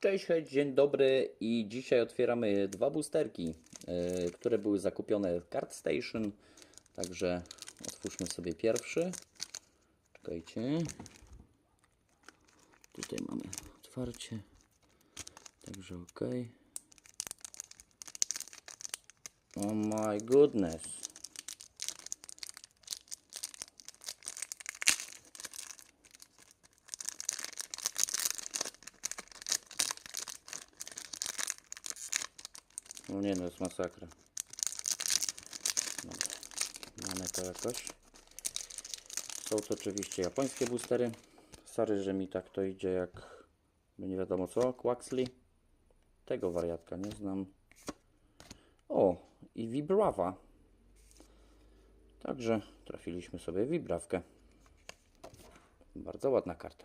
Cześć, dzień dobry i dzisiaj otwieramy dwa boosterki, yy, które były zakupione w Card Station. Także otwórzmy sobie pierwszy. Czekajcie. Tutaj mamy otwarcie. Także ok. Oh my goodness. No nie no, jest masakra. Dobra. Mamy to jakoś. Są to oczywiście japońskie boostery. Sorry, że mi tak to idzie jak nie wiadomo co. Quaxley. Tego wariatka nie znam. O, i Vibrawa. Także trafiliśmy sobie Vibrawkę. Bardzo ładna karta.